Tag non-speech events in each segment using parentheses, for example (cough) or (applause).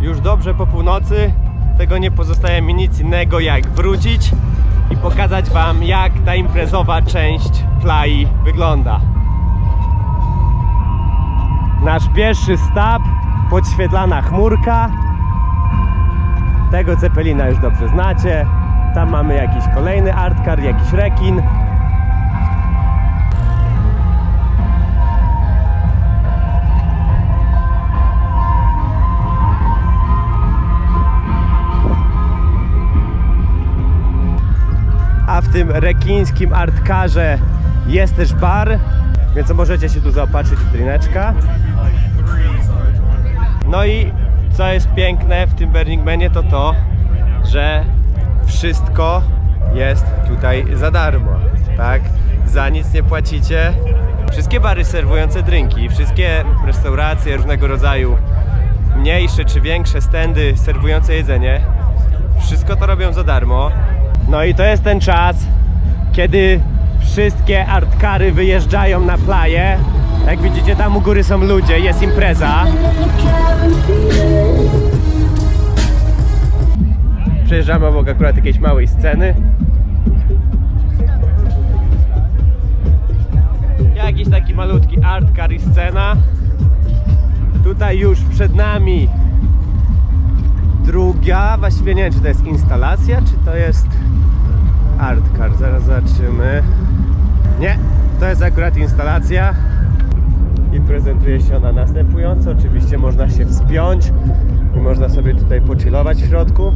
już dobrze po północy. Tego nie pozostaje mi nic innego jak wrócić i pokazać Wam jak ta imprezowa część plai wygląda. Nasz pierwszy stop, podświetlana chmurka. Tego Cepelina już dobrze znacie. Tam mamy jakiś kolejny artkar, jakiś rekin. Tym rekińskim artkarze jest też bar, więc możecie się tu zaopatrzyć w drineczka. No i co jest piękne w tym Burning Manie to to, że wszystko jest tutaj za darmo, tak? Za nic nie płacicie. Wszystkie bary serwujące drinki, wszystkie restauracje różnego rodzaju, mniejsze czy większe standy serwujące jedzenie, wszystko to robią za darmo. No i to jest ten czas, kiedy wszystkie artkary wyjeżdżają na plaję. Jak widzicie, tam u góry są ludzie, jest impreza. Przejeżdżamy obok akurat jakiejś małej sceny. Jakiś taki malutki artkar i scena. Tutaj już przed nami druga, właściwie nie wiem czy to jest instalacja, czy to jest artkar, zaraz zobaczymy. Nie, to jest akurat instalacja i prezentuje się ona następująco. Oczywiście można się wspiąć i można sobie tutaj pochillować w środku.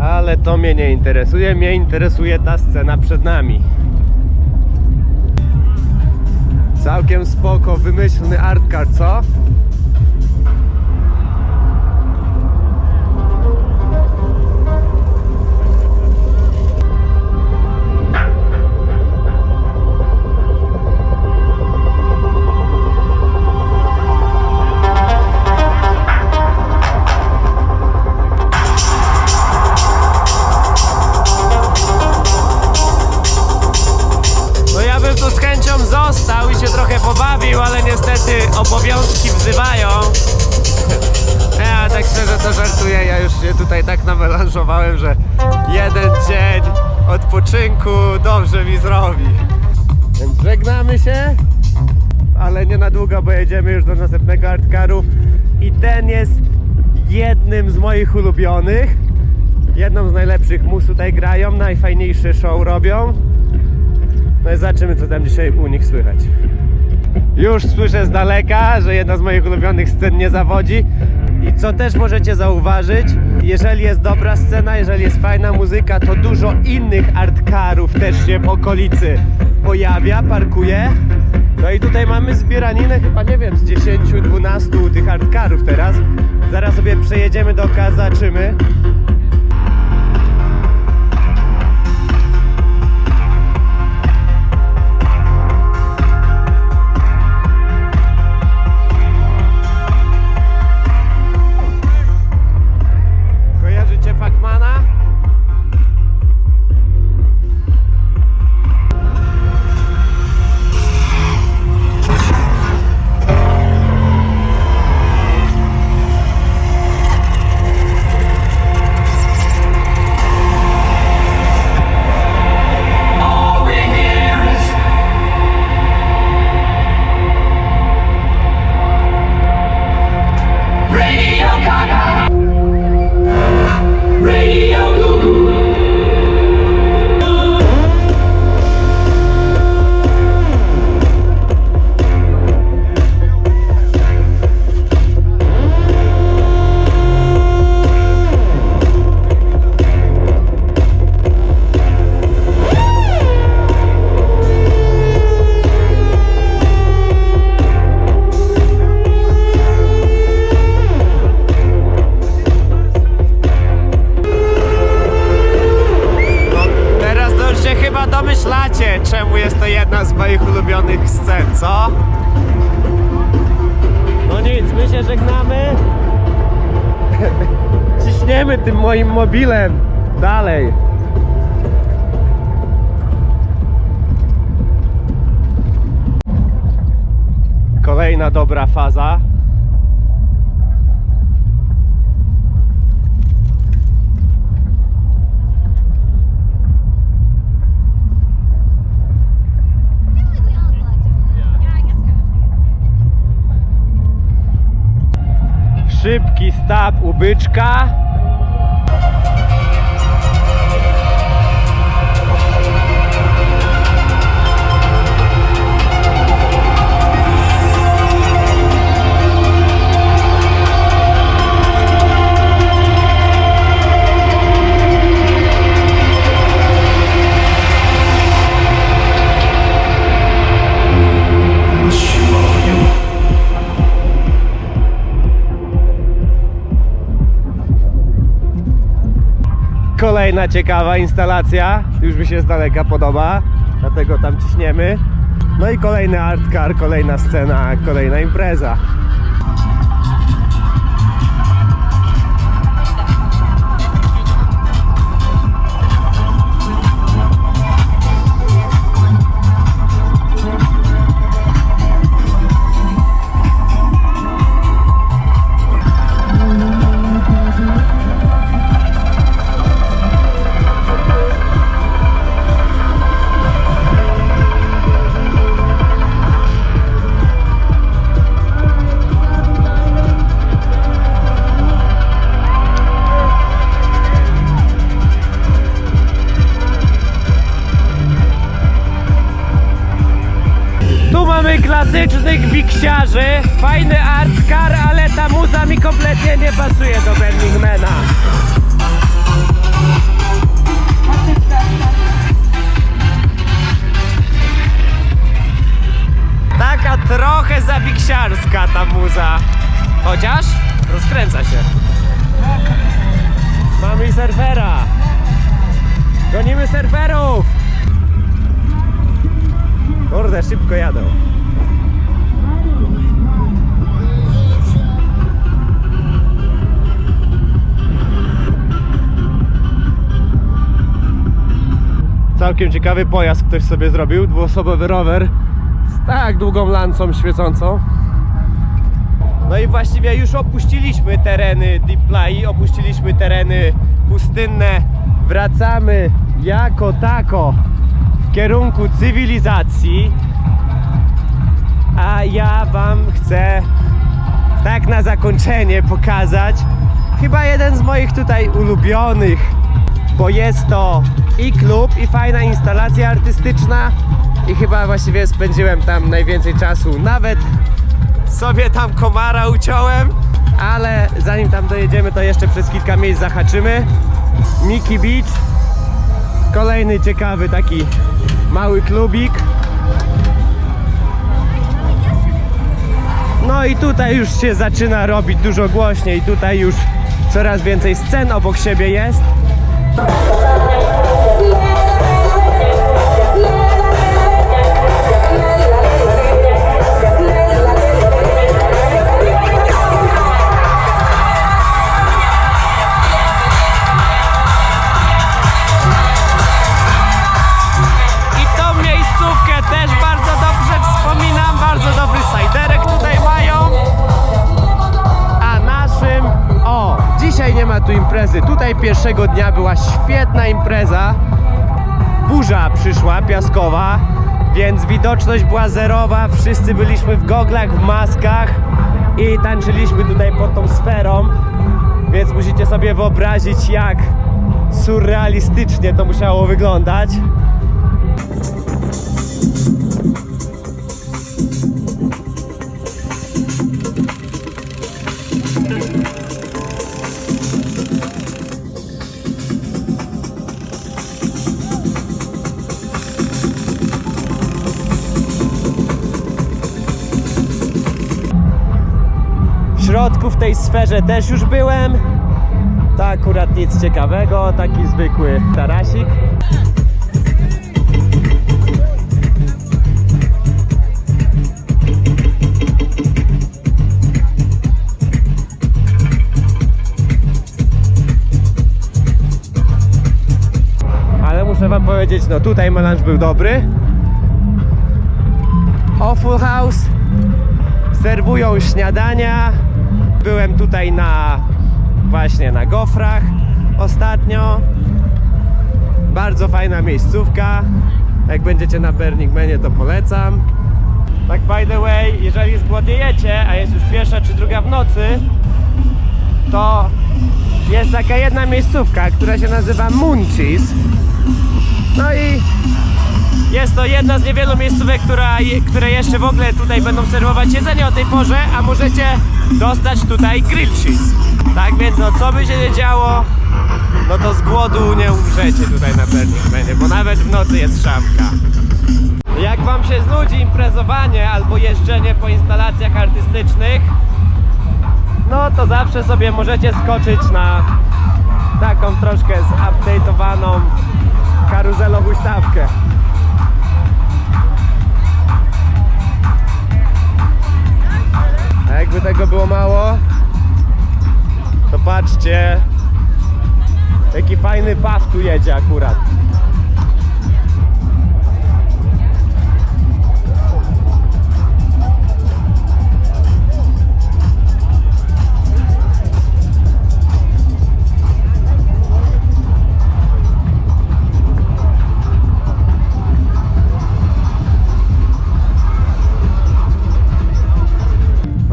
Ale to mnie nie interesuje, mnie interesuje ta scena przed nami. Całkiem spoko, wymyślny artkar, co? Tutaj tak namelanżowałem, że jeden dzień odpoczynku dobrze mi zrobi. Więc żegnamy się, ale nie na długo, bo jedziemy już do następnego artkaru i ten jest jednym z moich ulubionych. Jedną z najlepszych mus tutaj grają, najfajniejsze show robią. No i zobaczymy, co tam dzisiaj u nich słychać. Już słyszę z daleka, że jedna z moich ulubionych scen nie zawodzi. I co też możecie zauważyć, jeżeli jest dobra scena, jeżeli jest fajna muzyka, to dużo innych artkarów też się w okolicy pojawia, parkuje. No i tutaj mamy zbieraninę chyba, nie wiem, z 10-12 tych artkarów teraz. Zaraz sobie przejedziemy dookoła, zobaczymy. bilet dalej. Kolejna dobra faza. szybki stab ubyczka Kolejna ciekawa instalacja. Już mi się z daleka podoba, dlatego tam ciśniemy. No i kolejny art car, kolejna scena, kolejna impreza. Biksiarzy, fajny art car, ale ta muza mi kompletnie nie pasuje do Burningmana. Taka trochę zawiksiarska ta muza. Chociaż rozkręca się. Mamy surfera. Gonimy surferów. Kurde, szybko jadą. Całkiem ciekawy pojazd ktoś sobie zrobił. Dwuosobowy rower z tak długą lancą świecącą. No i właściwie już opuściliśmy tereny Deep Play, opuściliśmy tereny pustynne. Wracamy jako tako w kierunku cywilizacji. A ja Wam chcę tak na zakończenie pokazać chyba jeden z moich tutaj ulubionych, bo jest to i klub, i fajna instalacja artystyczna i chyba właściwie spędziłem tam najwięcej czasu. Nawet sobie tam komara uciąłem, ale zanim tam dojedziemy, to jeszcze przez kilka miejsc zahaczymy. Mickey Beach, kolejny ciekawy taki mały klubik. No i tutaj już się zaczyna robić dużo głośniej. Tutaj już coraz więcej scen obok siebie jest. I widoczność była zerowa. Wszyscy byliśmy w goglach, w maskach i tańczyliśmy tutaj pod tą sferą. Więc musicie sobie wyobrazić, jak surrealistycznie to musiało wyglądać. Tej sferze też już byłem. To akurat nic ciekawego, taki zwykły tarasik. Ale muszę wam powiedzieć, no tutaj melanż był dobry. Awful House serwują śniadania. Byłem tutaj na właśnie na gofrach ostatnio. Bardzo fajna miejscówka. Jak będziecie na Burning Manie, to polecam. Tak by the way, jeżeli zgłodniejecie, a jest już pierwsza czy druga w nocy, to jest taka jedna miejscówka, która się nazywa Munchies. No i jest to jedna z niewielu miejscówek, która, które jeszcze w ogóle tutaj będą serwować jedzenie o tej porze, a możecie dostać tutaj grill cheese. Tak więc no co by się nie działo, no to z głodu nie umrzecie tutaj na Burning Manie, bo nawet w nocy jest szamka. Jak wam się znudzi imprezowanie albo jeżdżenie po instalacjach artystycznych, no to zawsze sobie możecie skoczyć na taką troszkę zupdate'owaną karuzelową huśtawkę. Tego było mało, to patrzcie, jaki fajny paw tu jedzie akurat.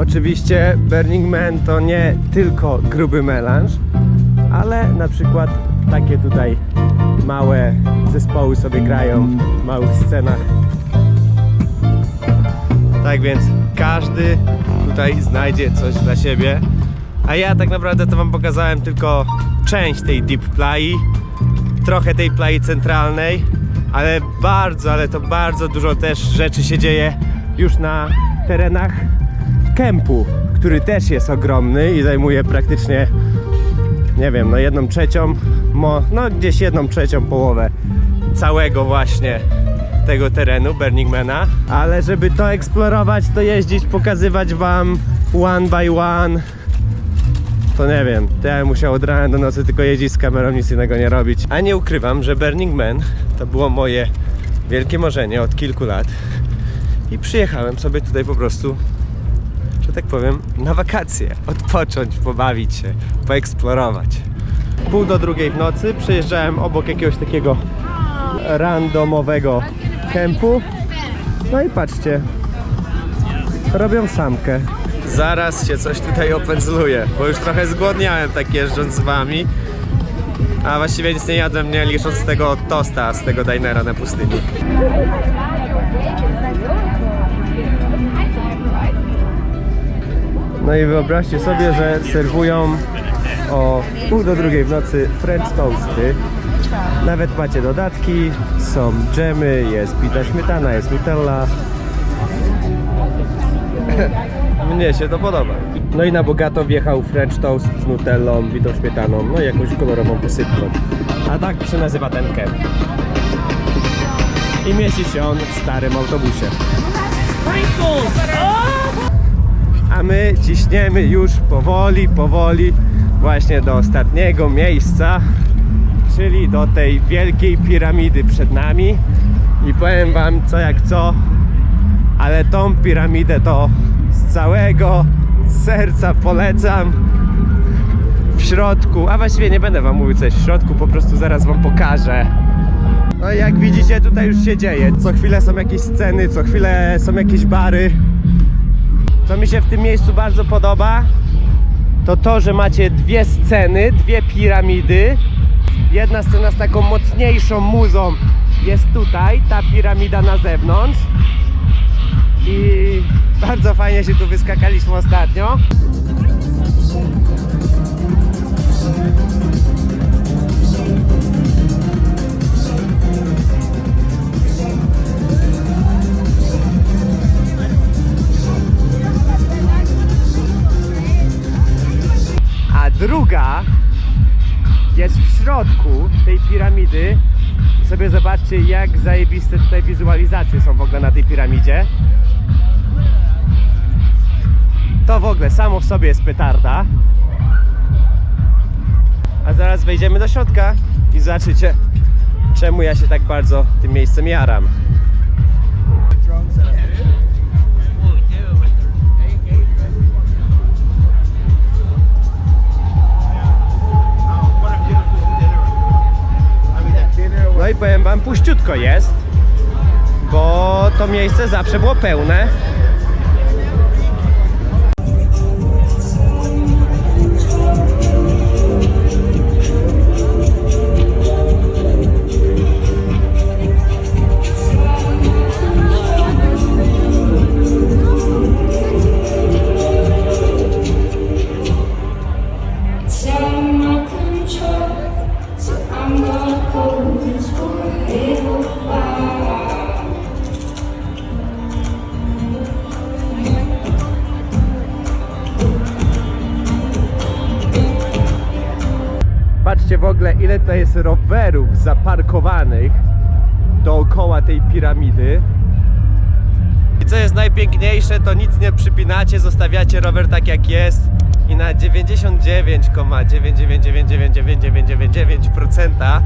Oczywiście Burning Man to nie tylko gruby melanż, ale na przykład takie tutaj małe zespoły sobie grają w małych scenach. Tak więc każdy tutaj znajdzie coś dla siebie. A ja tak naprawdę to wam pokazałem tylko część tej deep play, trochę tej play centralnej, ale bardzo, ale to bardzo dużo też rzeczy się dzieje już na terenach kempu, który też jest ogromny i zajmuje praktycznie, nie wiem, no jedną trzecią, no gdzieś jedną trzecią połowę całego właśnie tego terenu Burning-Mana. Ale żeby to eksplorować, to jeździć, pokazywać wam one by one, to nie wiem, to ja musiał od rana do nocy tylko jeździć z kamerą, nic innego nie robić. A nie ukrywam, że Burning Man to było moje wielkie marzenie od kilku lat i przyjechałem sobie tutaj po prostu że tak powiem, na wakacje, odpocząć, pobawić się, poeksplorować. Pół do drugiej w nocy przejeżdżałem obok jakiegoś takiego randomowego kempu. No i patrzcie, robią szamkę. Zaraz się coś tutaj opędzluje, bo już trochę zgłodniałem tak jeżdżąc z wami. A właściwie nic nie jadłem, nie licząc tego tosta z tego dinera na pustyni. No i wyobraźcie sobie, że serwują o pół do drugiej w nocy French toasty. Nawet macie dodatki, są dżemy, jest bita śmietana, jest nutella. (coughs) Mnie się to podoba. No i na bogato wjechał French toast z nutellą, bitą śmietaną, no i jakąś kolorową posypką. A tak się nazywa ten kemp. I mieści się on w starym autobusie. A my ciśniemy już powoli, powoli właśnie do ostatniego miejsca, czyli do tej wielkiej piramidy przed nami. I powiem wam co jak co, ale tą piramidę to z całego serca polecam. W środku, a właściwie nie będę wam mówił co jest w środku, po prostu zaraz wam pokażę. No i jak widzicie tutaj już się dzieje. Co chwilę są jakieś sceny, co chwilę są jakieś bary. Co mi się w tym miejscu bardzo podoba, to to, że macie dwie sceny, dwie piramidy. Jedna scena z taką mocniejszą muzą jest tutaj, ta piramida na zewnątrz. I bardzo fajnie się tu wyskakaliśmy ostatnio. Druga jest w środku tej piramidy. I sobie zobaczcie, jak zajebiste tutaj wizualizacje są w ogóle na tej piramidzie. To w ogóle samo w sobie jest petarda. A zaraz wejdziemy do środka i zobaczycie, czemu ja się tak bardzo tym miejscem jaram. Tam puściutko jest, bo to miejsce zawsze było pełne. Rowerów zaparkowanych dookoła tej piramidy. I co jest najpiękniejsze, to nic nie przypinacie, zostawiacie rower tak jak jest i na 99,9999999%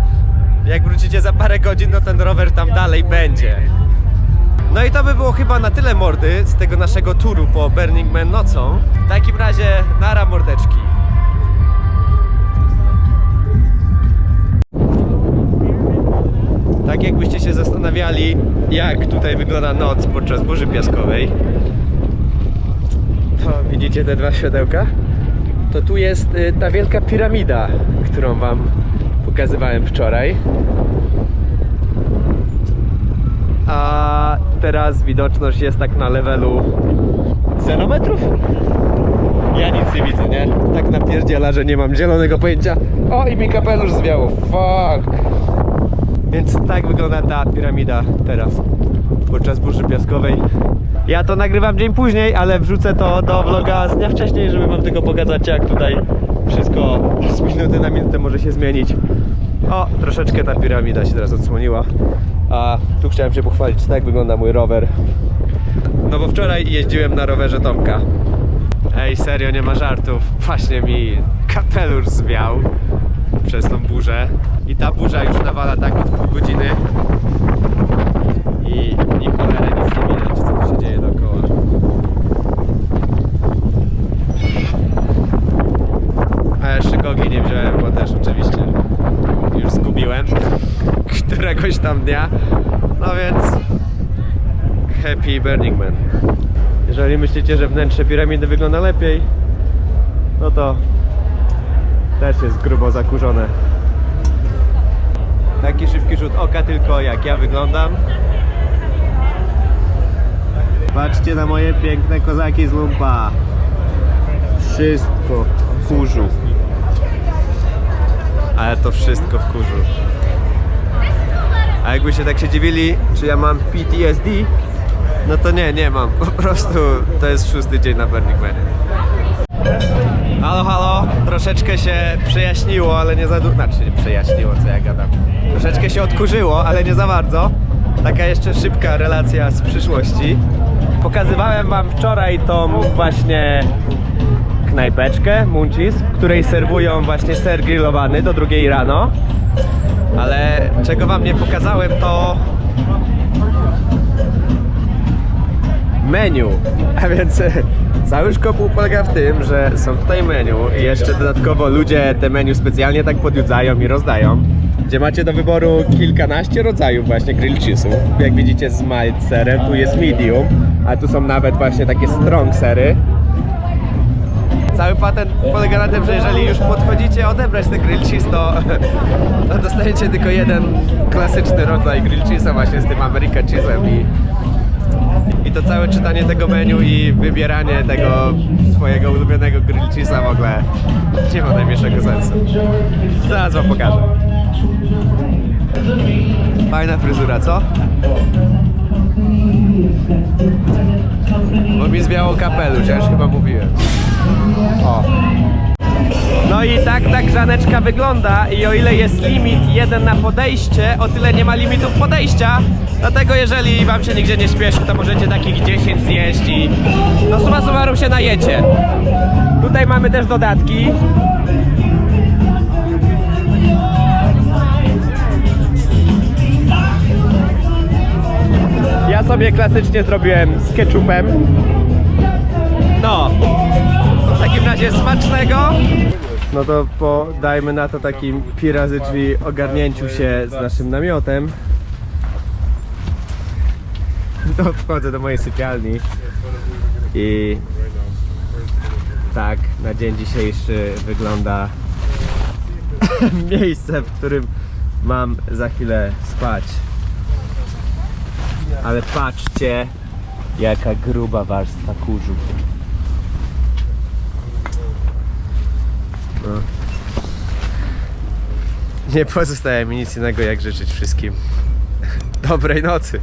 jak wrócicie za parę godzin, no ten rower tam dalej będzie. No i to by było chyba na tyle mordy z tego naszego turu po Burning Man nocą. W takim razie nara mordeczki. Tak jakbyście się zastanawiali, jak tutaj wygląda noc podczas burzy piaskowej, to widzicie te dwa światełka? To tu jest y, ta wielka piramida, którą wam pokazywałem wczoraj. A teraz widoczność jest tak na levelu 0 metrów? Ja nic nie widzę, nie? Tak napierdziela, że nie mam zielonego pojęcia. O, i mi kapelusz zwiało. Fuck. Więc tak wygląda ta piramida teraz podczas burzy piaskowej. Ja to nagrywam dzień później, ale wrzucę to do vloga z dnia wcześniej, żeby wam tylko pokazać jak tutaj wszystko z minuty na minutę może się zmienić. O, troszeczkę ta piramida się teraz odsłoniła. A tu chciałem się pochwalić, tak wygląda mój rower. No bo wczoraj jeździłem na rowerze Tomka. Ej, serio, nie ma żartów. Właśnie mi kapelusz zwiał przez tą burzę. I ta burza już nawala tak od pół godziny. I, i cholerę nic nie widać, co tu się dzieje dookoła. A ja szygogi nie wziąłem, bo też oczywiście już zgubiłem (laughs) któregoś tam dnia. No więc Happy Burning Man. Jeżeli myślicie, że wnętrze piramidy wygląda lepiej, no to też jest grubo zakurzone. Taki szybki rzut oka tylko jak ja wyglądam. Patrzcie na moje piękne kozaki z lumpa. Wszystko w kurzu. Ale to wszystko w kurzu. A jakbyście tak się dziwili, czy ja mam PTSD, no to nie, nie mam. Po prostu to jest szósty dzień na Burning. Halo, halo, troszeczkę się przejaśniło, ale nie za dużo. Znaczy, nie przejaśniło, co ja gadam. Troszeczkę się odkurzyło, ale nie za bardzo. Taka jeszcze szybka relacja z przyszłości. Pokazywałem wam wczoraj tą właśnie knajpeczkę Munchies, w której serwują właśnie ser grillowany do drugiej rano. Ale czego wam nie pokazałem to menu. (laughs) A więc e, cały szkopuł polega w tym, że są tutaj menu i jeszcze dodatkowo ludzie te menu specjalnie tak podjudzają i rozdają. Gdzie macie do wyboru kilkanaście rodzajów właśnie grill cheese'ów. Jak widzicie z mild serem, tu jest medium, a tu są nawet właśnie takie strong sery. Cały patent polega na tym, że jeżeli już podchodzicie odebrać ten grill cheese, to, (laughs) to dostajecie tylko jeden klasyczny rodzaj grill cheese'a właśnie z tym American cheese'em i i to całe czytanie tego menu i wybieranie tego swojego ulubionego grill cheese'a w ogóle nie ma najmniejszego sensu. Zaraz wam pokażę. Fajna fryzura, co? Bo mi zwiało kapelusz, ja już chyba mówiłem. O. No i tak ta grzaneczka wygląda i o ile jest limit jeden na podejście, o tyle nie ma limitów podejścia. Dlatego jeżeli wam się nigdzie nie śpieszy, to możecie takich 10 zjeść i no summa summarum się najecie. Tutaj mamy też dodatki. Ja sobie klasycznie zrobiłem z ketchupem. No, w takim razie smacznego. No to po, dajmy na to takim pi razy drzwi ogarnięciu się z naszym namiotem. no, wchodzę do mojej sypialni i tak na dzień dzisiejszy wygląda (laughs) miejsce, w którym mam za chwilę spać. Ale patrzcie, jaka gruba warstwa kurzu. Nie pozostaje mi nic innego jak życzyć wszystkim dobrej nocy.